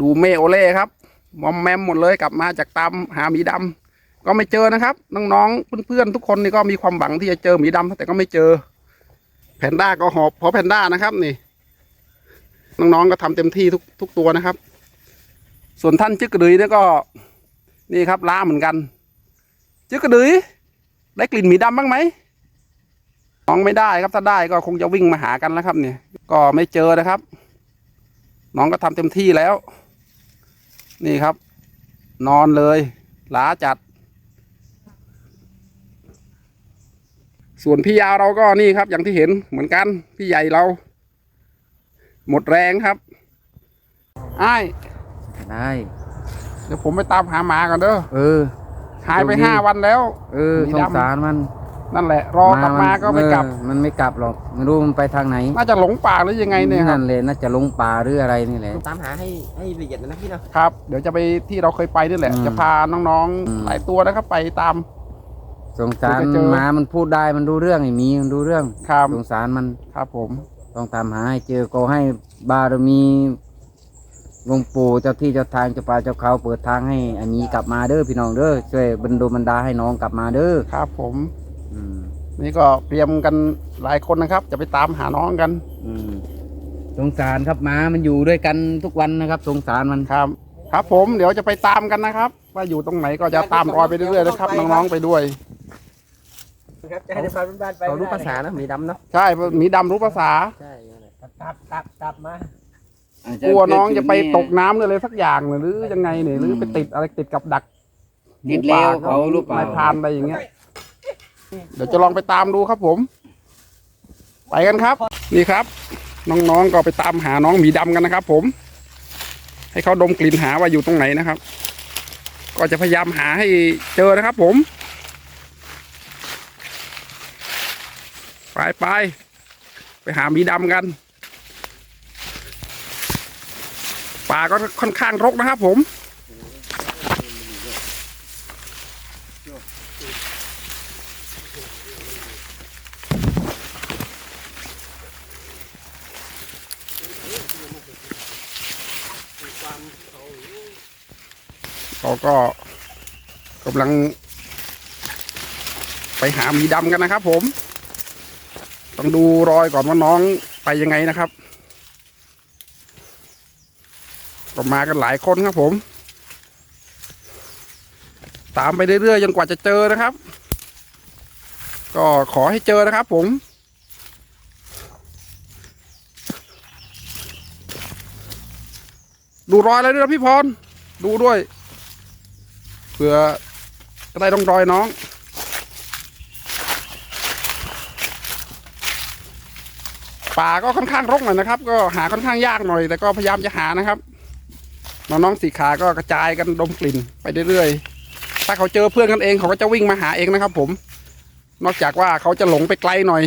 ดูเมโอเล่ครับ มอมแมมหมดเลยกลับมาจากตามหาหมีดำก็ไม่เจอนะครับ น้องๆ เพื่อนๆ ทุกคนนี่ก็มีความหวังที่จะเจอหมีดำแต่ก็ไม่เจอ แพนด้าก็หอบเพราะแพนด้านะครับนี่ น้องๆ ก็ทำเต็มที่ทุกทุกตัวนะครับ ส่วนท่านจึกกระดือเนี่ยก็ นี่ครับล้าเหมือนกัน จึกกระดือได้กลิ่นหมีดำบ้างไหมน้องไม่ได้ครับถ้าได้ก็คงจะวิ่งมาหากันแล้วครับ เนี่ย ก็ไม่เจอนะครับ น้องก็ทำเต็มที่แล้ว นี่ครับ นอนเลยล้าจัด ส่วนพี่ยาวเราก็นี่ครับ อย่างที่เห็นเหมือนกัน พี่ใหญ่เรา หมดแรงครับอ้ายได้ เดี๋ยวผมไปตามหาหมาก่อนเด้อ เออ หายไปโชคดี ห้าวันแล้ว เออมีสดำงสารมัน นั่นแหละ รอกลับมาก็ไม่กลับ เออมันไม่กลับหรอกไม่รู้มันไปทางไหนน่าจะหลงป่าหรือยังไงเนี่ยครันั่บนเลยน่าจะลงป่าหรืออะไรนี่แหละตามหาให้ให้ละเอียดนะพี่เนาะครับ เดี๋ยวจะไปที่เราเคยไปนี่แหละ อืมจะพาน้องอืม ๆหลายตัวนะครับไปตาม สงสารเดี๋ยวจะเจอ หมามันพูดได้มันรู้เรื่องไอ้หมีมันรู้เรื่องครับสงสารมันครับผม ต้องตามหาให้เจอก็ให้บารมีหลวงปู่เจ้าที่เจ้าทางเจ้าป่าเจ้าเขาเปิดทางให้อันนี้กลับมาเด้อพี่น้องเด้อช่วยบรรดบรรดาให้น้องกลับมาเด้อครับผมอืม นี่ก็เตรียมกันหลายคนนะครับ จะไปตามหาน้องกันอืมสงสารครับหมามันอยู่ด้วยกันทุกวันนะครับ สงสารมันครับ ครับ ผมเดี๋ยวจะไปตามกันนะครับ ว่าอยู่ตรงไหนก็จะตามรอยไปเรื่อยๆนะครับน้องๆไปด้วยครับจะให้ได้ฟังบ้านๆไปเขารู้ภาษานะหมีดำเนาะใช่หมีดำรู้ภาษา ใช่นั่นแหละตับตับตับมากลัวน้องจะไปตกน้ำหรืออะไรสักอย่างหรือยังไงเนี่ยหรือไปติดอะไรติดกับดักติดแล้วเขารู้เปล่า นายพรานอะไรอย่างเงี้ย เดี๋ยวจะลองไปตามดูครับผม ไปกันครับ นี่ครับ น้องๆก็ไปตามหาน้องหมีดำกันนะครับ ผม ให้เขาดมกลิ่นหาว่าอยู่ตรงไหนนะครับ ก็จะพยายามหาให้เจอนะครับ ผม ไปไปไปหาหมีดำกันป่าก็ค่อนข้างรกนะครับผม ก็กำลัง ไปหาหมีดำกันนะครับ ผม ต้องดูรอยก่อนว่าน้องไปยังไงนะครับก็มากันหลายคนครับผม ตามไปเรื่อยๆจนกว่าจะเจอนะครับ ก็ขอให้เจอนะครับ ผมดูรอยอะไรด้วยนะพี่พร ดูด้วย เผื่อจะได้ต้องรอยน้อง ป่าก็ค่อนข้างรกหน่อยนะครับ ก็หาค่อนข้างยากหน่อย แต่ก็พยายามจะหานะครับ น้องๆสีขาก็กระจายกันดมกลิ่นไปเรื่อยๆถ้าเขาเจอเพื่อนกันเองเขาก็จะวิ่งมาหาเองนะครับ ผม นอกจากว่าเขาจะหลงไปไกลหน่อย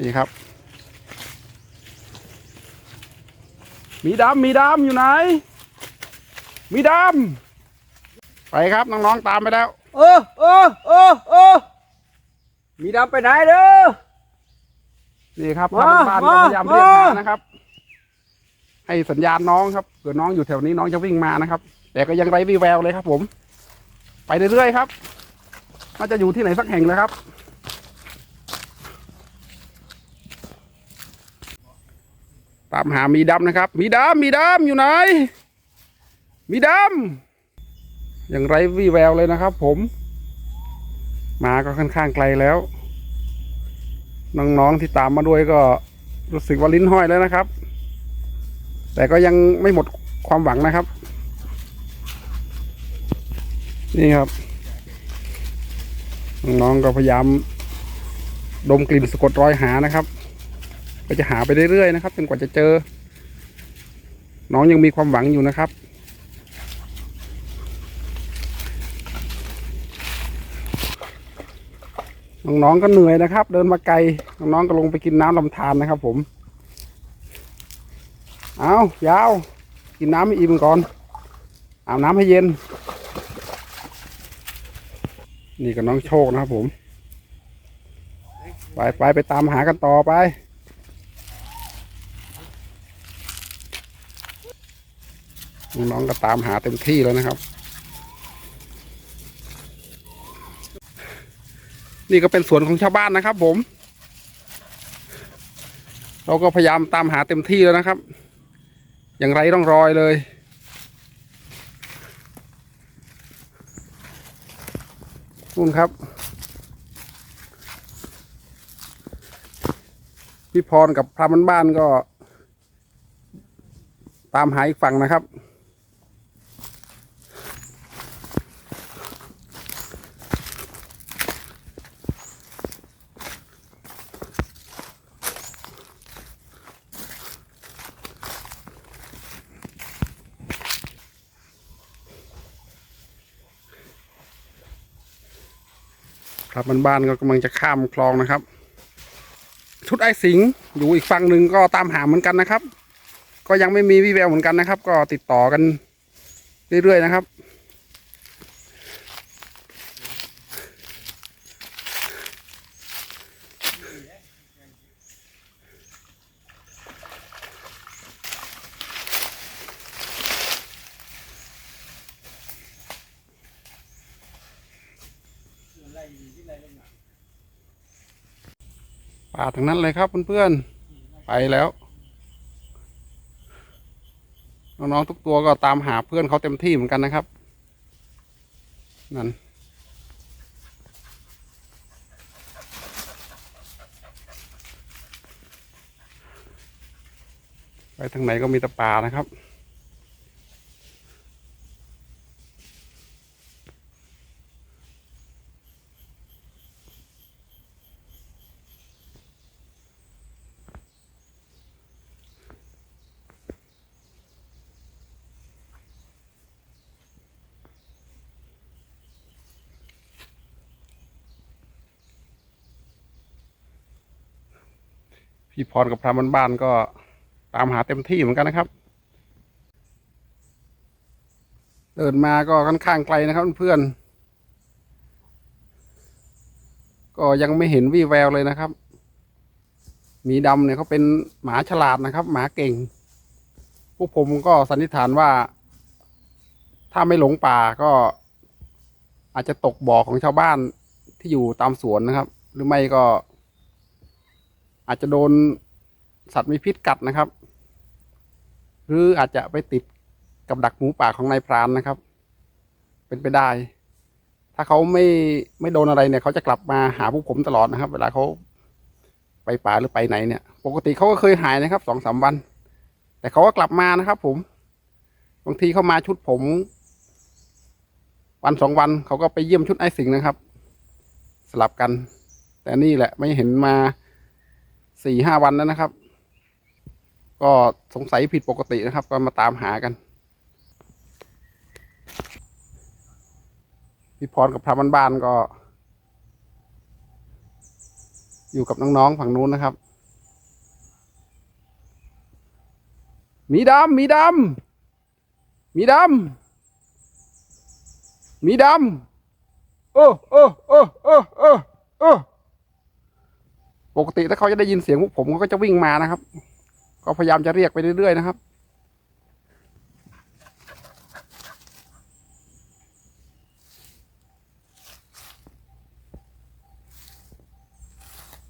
นี่ครับ มีดำมีดำอยู่ไหน มีดำไปครับน้องๆตามไปแล้วโอ้โอ้โอ้โอ้มีดำไปไหนเด้อนี่ครับมาทางบ้านก็พยายามมาเรียกหามานะครับ ให้สัญญาณน้องครับเผื่อน้องอยู่แถวนี้น้องจะวิ่งมานะครับ แต่ก็ยังไร้วี่แววเลยครับ ผม ไปเรื่อยๆครับน่าจะอยู่ที่ไหนสักแห่งเลยครับามหามีดำนะครับ มีดำมีดำอยู่ไหน มีดำยังไร้วี่แววเลยนะครับ ผม มาก็ค่อนข้างไกลแล้ว น้องๆที่ตามมาด้วยก็รู้สึกว่าลิ้นห้อยแล้วนะครับ แต่ก็ยังไม่หมดความหวังนะครับ นี่ครับ น้องๆก็พยายามดมกลิ่นสะกดรอยหานะครับ ก็จะหาไปเรื่อยๆนะครับจนกว่าจะเจอ น้องยังมีความหวังอยู่นะครับ น้องๆก็เหนื่อยนะครับ เดินมาไกลน้องๆก็ลงไปกินน้ำลำธารนะครับ ผม เอายาว กินน้ำให้อิ่มก่อนอาบน้ำให้เย็น นี่กับน้องโชคนะครับผม ไปไปไปตามหากันต่อไป น้องๆก็ตามหาเต็มที่แล้วนะครับ นี่ก็เป็นสวนของชาวบ้านนะครับ ผม เราก็พยายามตามหาเต็มที่แล้วนะครับ อย่างไรต้องรอยเลยนู่นครับพี่พรกับพระมันบ้านก็ ตามหาอีกฝั่งนะครับ ครับมันบ้านก็กำลังจะข้ามคลองนะครับ ชุดไอสิงอยู่อีกฝั่งหนึ่งก็ตามหาเหมือนกันนะครับ ก็ยังไม่มีวี่แววเหมือนกันนะครับ ก็ติดต่อกันเรื่อยๆนะครับ ป่าทั้งนั้นเลยครับเพื่อนๆไปแล้ว น้องๆทุกตัวก็ตามหาเพื่อนเขาเต็มที่เหมือนกันนะครับ นั่นไปทางไหนก็มีแต่ป่านะครับ พี่พรกับพระมันบ้านก็ตามหาเต็มที่เหมือนกันนะครับ เดินมาก็ค่อนข้างไกลนะครับเพื่อน ก็ยังไม่เห็นวี่แววเลยนะครับ มีดำเนี่ยเขาเป็นหมาฉลาดนะครับ หมาเก่ง พวกผมก็สันนิษฐานว่า ถ้าไม่หลงป่าก็อาจจะตกบ่อของชาวบ้านที่อยู่ตามสวนนะครับ หรือไม่ก็ อาจจะโดนสัตว์มีพิษกัดนะครับ หรืออาจจะไปติดกับดักหมูป่าของนายพรานนะครับ เป็นไปได้ ถ้าเขาไม่ไม่โดนอะไรเนี่ยเขาจะกลับมาหาพวกผมตลอดนะครับ เวลาเขาไปป่าหรือไปไหนเนี่ย ปกติเขาก็เคยหายนะครับสองสามวัน แต่เขาก็กลับมานะครับ ผม บางทีเขามาชุดผม วันสองวันเขาก็ไปเยี่ยมชุดไอ้สิงนะครับ สลับกัน แต่นี่แหละไม่เห็นมา สี่ห้าวันแล้วนะครับ ก็สงสัยผิดปกตินะครับ ก็มาตามหากันพี่พรกับพระบ้านบ้านๆก็ อยู่กับน้องๆฝั่งนู้นนะครับมีดำมีดำมีดำมีดำโอ้โอ้โอ้โอ้โอ้โอ้ ปกติถ้าเขาจะได้ยินเสียงพวกผมเขาก็จะวิ่งมานะครับ ก็พยายามจะเรียกไปเรื่อยๆนะครับ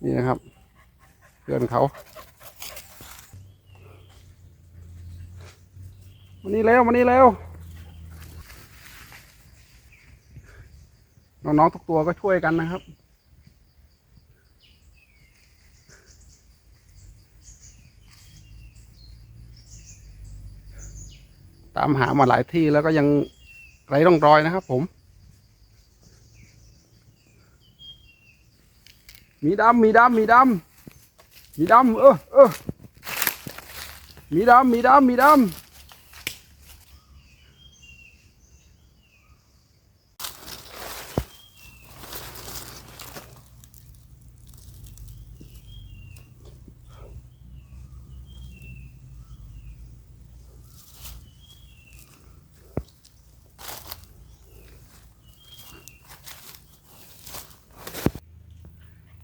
นี่นะครับเพื่อนเขามานี่แล้วมานี่แล้วน้องๆทุกตัวก็ช่วยกันนะครับามหามาหลายที่แล้วก็ยังไร้ร่องรอยนะครับผม มีดำมีดำมีดำมีดำเออเออมีดำมีดำมีดำ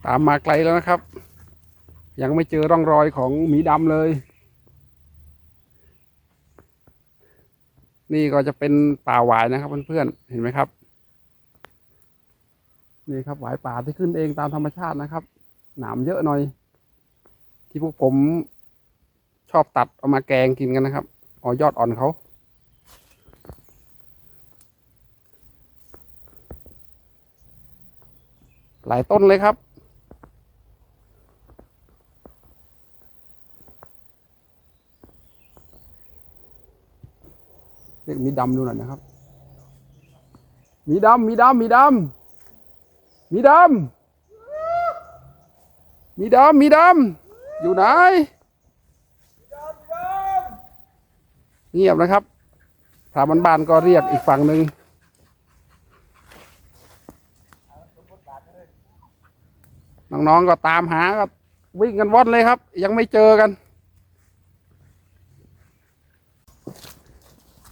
ตามมาไกลแล้วนะครับ ยังไม่เจอร่องรอยของหมีดำเลย นี่ก็จะเป็นป่าหวายนะครับเพื่อนๆเห็นไหมครับ นี่ครับหวายป่าที่ขึ้นเองตามธรรมชาตินะครับ หนามเยอะหน่อย ที่พวกผมชอบตัดเอามาแกงกินกันนะครับอ๋อยอดอ่อนเขาหลายต้นเลยครับ เรียกหมี ดำดูหน่อยนะครับ มีดำมีดำมีดำมีดำมีดำมีดำอยู่ไหนเงียบนะครับพระบ้านก็เรียกอีกฝั่งหนึ่งน้องๆก็ตามหาก็วิ่งกันว่อนเลยครับ ยังไม่เจอกัน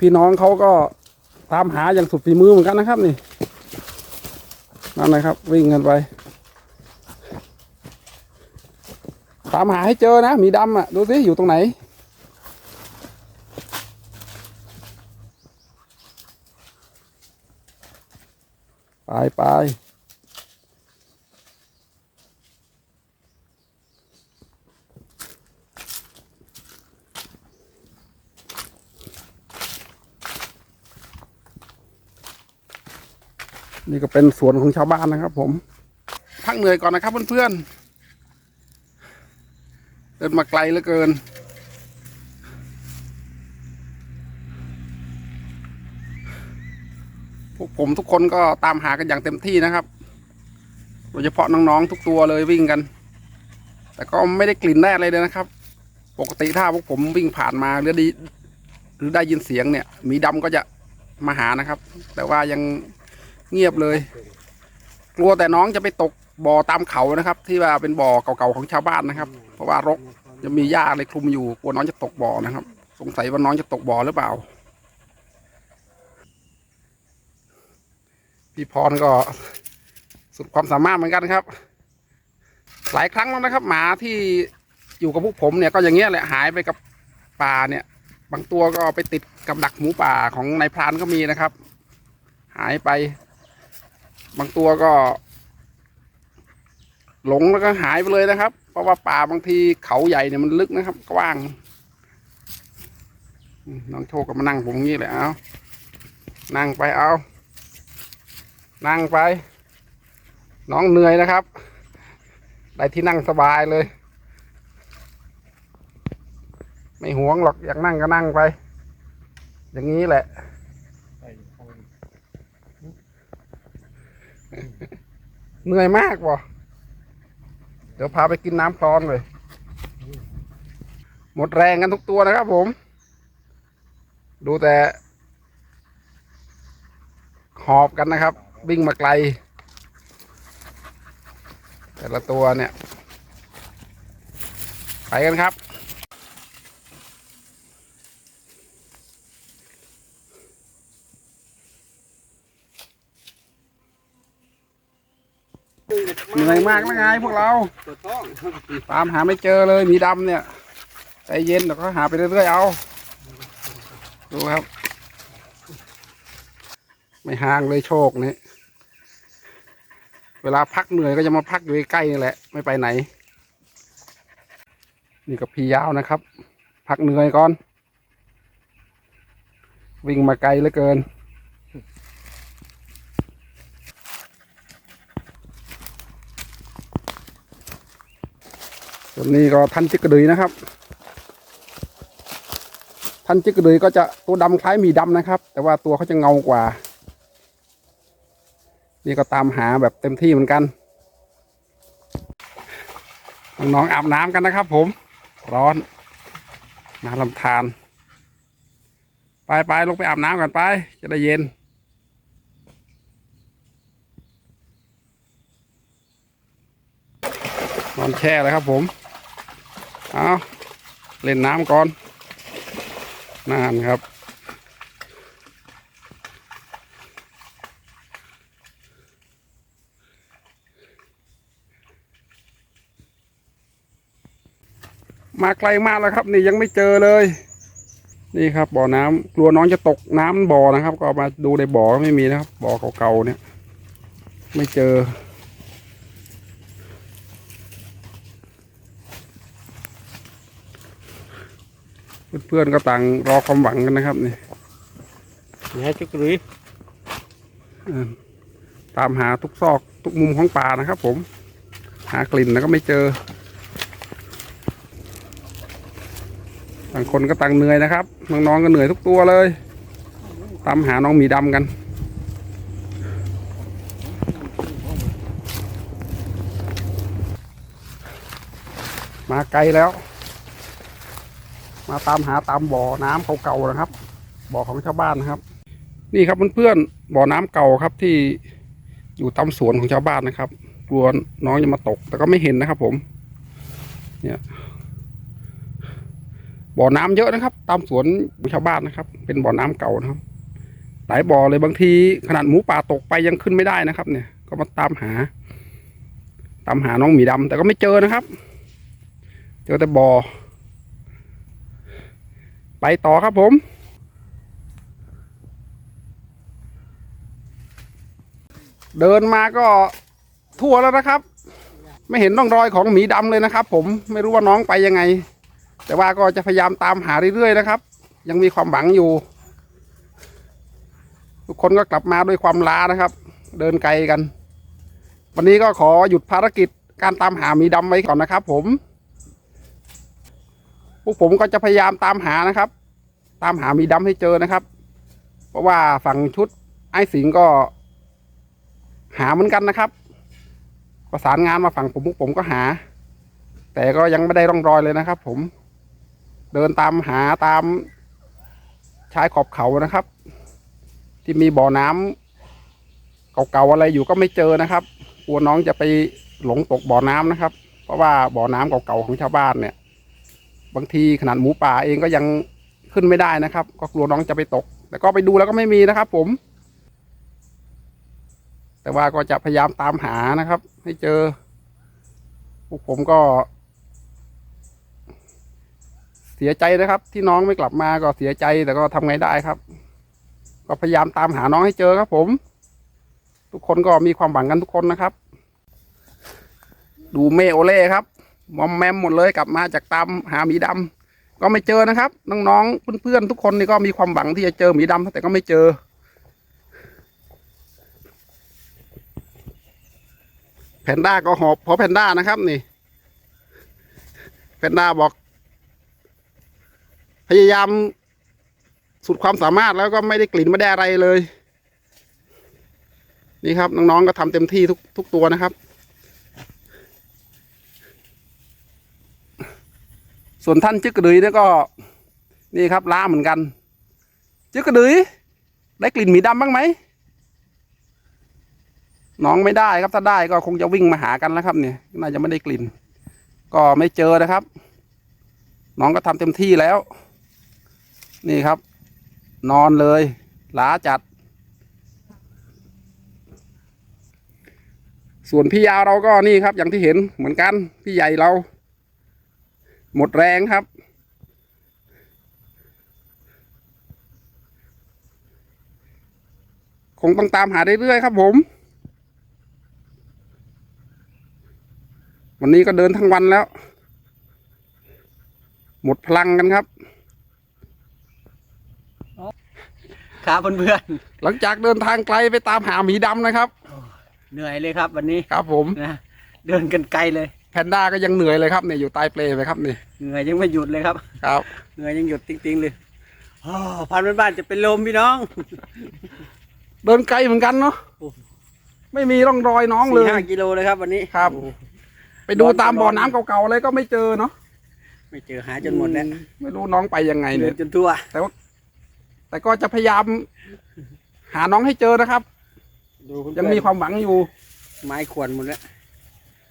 พี่น้องเขาก็ตามหาอย่างสุดฝีมือเหมือนกันนะครับนี่นั่นนะครับ วิ่งกันไป ตามหาให้เจอนะ มีดำอะ ดูสิอยู่ตรงไหน ไปไป นี่ก็เป็นสวนของชาวบ้านนะครับ ผมพักเหนื่อยก่อนนะครับเพื่อนๆเดินมาไกลเหลือเกิน พวกผมทุกคนก็ตามหากันอย่างเต็มที่นะครับโดยเฉพาะน้องๆทุกตัวเลยวิ่งกัน แต่ก็ไม่ได้กลิ่นได้อะไรเลยนะครับ ปกติถ้าพวกผมวิ่งผ่านมาหรือไดีหรือได้ยินเสียงเนี่ย มีดำก็จะมาหานะครับ แต่ว่ายัง เงียบเลย กลัวแต่น้องจะไปตกบ่อตามเขานะครับ ที่ว่าเป็นบ่อเก่าๆของชาวบ้านนะครับ เพราะว่ารกจะมีหญ้าอะไรคลุมอยู่กลัวน้องจะตกบ่อนะครับ สงสัยว่าน้องจะตกบ่อหรือเปล่า พี่พรก็สุดความสามารถเหมือนกันครับ หลายครั้งแล้วนะครับ หมาที่อยู่กับพวกผมเนี่ยก็อย่างเงี้ยแหละหายไปกับป่าเนี่ย บางตัวก็ไปติดกับดักหมูป่าของนายพรานก็มีนะครับ หายไป บางตัวก็ หลงแล้วก็หายไปเลยนะครับ เพราะว่าป่าบางทีเขาใหญ่เนี่ยมันลึกนะครับ กว้าง น้องโชคก็มานั่งผมงี้แหละเอานั่งไปเอา นั่งไป น้องเหนื่อยนะครับ ได้ที่นั่งสบายเลย ไม่หวงหรอกอยากนั่งก็นั่งไป อย่างนี้แหละ เหนื่อยมากว่ะเดี๋ยวพาไปกินน้ำคลองเลย หมดแรงกันทุกตัวนะครับผม ดูแต่หอบกันนะครับ วิ่งมาไกล แต่ละตัวเนี่ย ไปกันครับ เหนื่อยมากนะไงพวกเราตามหาไม่เจอเลยหมีดำเนี่ยใจเย็นเดี๋ยวก็หาไปเรื่อยๆเอา ดูครับ ไม่ห่างเลยโชคนี่เวลาพักเหนื่อยก็จะมาพักอยู่ใกล้นี่แหละ ไม่ไปไหน นี่ก็พี่ยาวนะครับ พักเหนื่อยก่อน วิ่งมาไกลเหลือเกิน นนี้ก็ท่านจิกกระดือยนะครับท่านจิกกระดือยก็จะตัวดำคล้ายหมีดำนะครับ แต่ว่าตัวเขาจะเงากว่า นี่ก็ตามหาแบบเต็มที่เหมือนกัน น้องอาบน้ำกันนะครับ ผม ร้อนน้ำลำธารไปไปลงไปอาบน้ำกันไป จะได้เย็นนอนแช่เลยครับผม เอาเล่นน้ำก่อนน่านครับ มาไกลมากแล้วครับ นี่ยังไม่เจอเลย นี่ครับบ่อน้ำกลัวน้องจะตกน้ำบ่อนะครับ ก็มาดูในบ่อไม่มีนะครับบ่อเก่าๆเนี่ย ไม่เจอ พื่อนๆก็ต่างรอความหวังกันนะครับนี่นี่ให้จุกรุยเออตามหาทุกซอกทุกมุมของป่านะครับ ผม หากลิ่นแล้วก็ไม่เจอต่างคนก็ต่างเหนื่อยนะครับน้องๆก็เหนื่อยทุกตัวเลย ตามหาน้องหมีดำกันมาไกลแล้ว มาตามหาตามบ่อน้ำเก่าๆนะครับ บ่อของชาวบ้านนะครับ นี่ครับเพื่อนๆบ่อน้ำเก่าครับที่อยู่ตามสวนของชาวบ้านนะครับ กลัวน้องจะมาตก แต่ก็ไม่เห็นนะครับ ผม เนี่ย บ่อน้ำเยอะนะครับ ตามสวนของชาวบ้านนะครับ เป็นบ่อน้ำเก่านะครับ หลายบ่อเลยบางทีขนาดหมูป่าตกไปยังขึ้นไม่ได้นะครับ เนี่ย ก็มาตามหา ตามหาน้องหมีดำแต่ก็ไม่เจอนะครับ เจอแต่บ่อ ไปต่อครับผม เดินมาก็ทั่วแล้วนะครับ ไม่เห็นร่องรอยของหมีดำเลยนะครับ ผมไม่รู้ว่าน้องไปยังไง แต่ว่าก็จะพยายามตามหาเรื่อยๆนะครับ ยังมีความหวังอยู่ ทุกคนก็กลับมาด้วยความล้านะครับ เดินไกลกัน วันนี้ก็ขอหยุดภารกิจการตามหาหมีดำไว้ก่อนนะครับ ผม พวกผมก็จะพยายามตามหานะครับ ตามหามีดำให้เจอนะครับ เพราะว่าฝั่งชุดไอ้สิงก็หาเหมือนกันนะครับ ประสานงานมาฝั่งผมพวกผมก็หา แต่ก็ยังไม่ได้ร่องรอยเลยนะครับ ผมเดินตามหาตามชายขอบเขานะครับ ที่มีบ่อน้ำเก่าๆอะไรอยู่ก็ไม่เจอนะครับกลัวน้องจะไปหลงตกบ่อน้ำนะครับ เพราะว่าบ่อน้ำเก่าๆของชาวบ้านเนี่ย บางทีขนาดหมูป่าเองก็ยังขึ้นไม่ได้นะครับ ก็กลัวน้องจะไปตก แต่ก็ไปดูแล้วก็ไม่มีนะครับ ผม แต่ว่าก็จะพยายามตามหานะครับ ให้เจอพวกผมก็ เสียใจนะครับ ที่น้องไม่กลับมาก็เสียใจแต่ก็ทำไงได้ครับ ก็พยายามตามหาน้องให้เจอครับ ผม ทุกคนก็มีความหวังกันทุกคนนะครับ ดูเมโอเล่ครับ มอมแมมหมดเลยกลับมาจากตามหาหมีดำก็ไม่เจอนะครับ น้องๆเพื่อนๆทุกคนนี่ก็มีความหวังที่จะเจอหมีดำแต่ก็ไม่เจอ แพนด้าก็หอบเพราะแพนด้านะครับนี่แพนด้าบอก พยายามสุดความสามารถแล้วก็ไม่ได้กลิ่นไม่ได้อะไรเลย นี่ครับน้องๆก็ทำเต็มที่ทุกทุกตัวนะครับ ส่วนท่านจึกกระดือนี่ก็ นี่ครับล้าเหมือนกัน จึกกระดือได้กลิ่นหมีดำบ้างไหมน้องไม่ได้ครับถ้าได้ก็คงจะวิ่งมาหากันแล้วครับ เนี่ยน่าจะไม่ได้กลิ่น ก็ไม่เจอนะครับ น้องก็ทำเต็มที่แล้ว นี่ครับ นอนเลยล้าจัด ส่วนพี่ยาวเราก็นี่ครับ อย่างที่เห็นเหมือนกัน พี่ใหญ่เรา หมดแรงครับ คงต้องตามหาเรื่อยๆครับผม วันนี้ก็เดินทั้งวันแล้ว หมดพลังกันครับ ครับเพื่อนหลังจากเดินทางไกลไปตามหาหมีดำนะครับๆเหนื่อยเลยครับวันนี้ครับผมนะเดินกันไกลเลย แพนด้าก็ยังเหนื่อยเลยครับเนี่ยอยู่ใต้เปลไปครับนี่เหนื่อยยังไม่หยุดเลยครับ ครับ เหนื่อยยังหยุดจริงๆเลยโอ้พันบ้านๆจะเป็นลมพี่น้อง เดินไกลเหมือนกันเนาะโอ้ ไม่มีร่องรอยน้องเลสี่ย ห้ากิโลเลยครับวันนี้ครับ โอ้ ไปดูร้อนตามก็บ่อร้อนน้ำเก่าๆอะไรก็ไม่เจอเนาะไม่เจอหาจนหมดแล้วไม่รู้น้องไปยังไงเดิเนี่ยนจนทั่วแต่ก็จะพยายาม หาน้องให้เจอนะครับ ดูเพื่อนๆยังมีความหวังอยู่ ไม้ขวนหมดแล้ว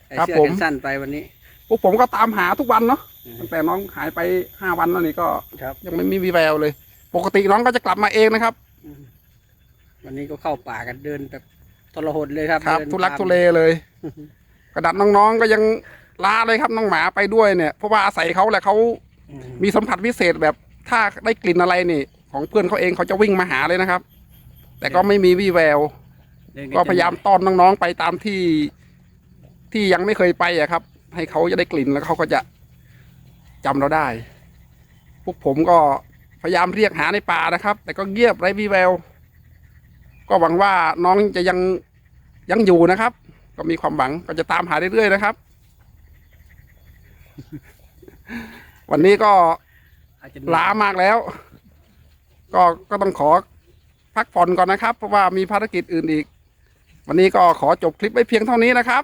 ใส่ครับเสื้อผม แขนสั้นไปวันนี้ พวกผมก็ตามหาทุกวันเนาะอืม ตั้งแต่น้องหายไปห้าวันแล้วนี่ก็ครับยังไม่มีวีแววเลย ปกติน้องก็จะกลับมาเองนะครับวันนี้ก็เข้าป่ากันเดินแบบทรหดเลยครับครับ เดินทุลักตาม ทุเลเลย กระดับน้องๆก็ยังลาเลยครับน้องหมาไปด้วยเนี่ยเพราะว่าอาศัยเขาแหละเขามีสัมผัสพิเศษแบบถ้าได้กลิ่นอะไรนี่ ของเพื่อนเขาเองเขาจะวิ่งมาหาเลยนะครับ แต่ก็ไม่มีวี่แววก็พยายามต้อนน้องๆไปตามที่ ที่ยังไม่เคยไปอะครับ ให้เขาจะได้กลิ่นแล้วเขาก็จะจำเราได้ พวกผมก็พยายามเรียกหาในป่านะครับ แต่ก็เงียบไร้วี่แวว ก็หวังว่าน้องจะยังยังอยู่นะครับ ก็มีความหวังก็จะตามหาเรื่อยๆนะครับ วันนี้ก็ล้ามากแล้ว ก็ก็ต้องขอพักผ่อนก่อนนะครับ เพราะว่ามีภารกิจอื่นอีก วันนี้ก็ขอจบคลิปไว้เพียงเท่านี้นะครับ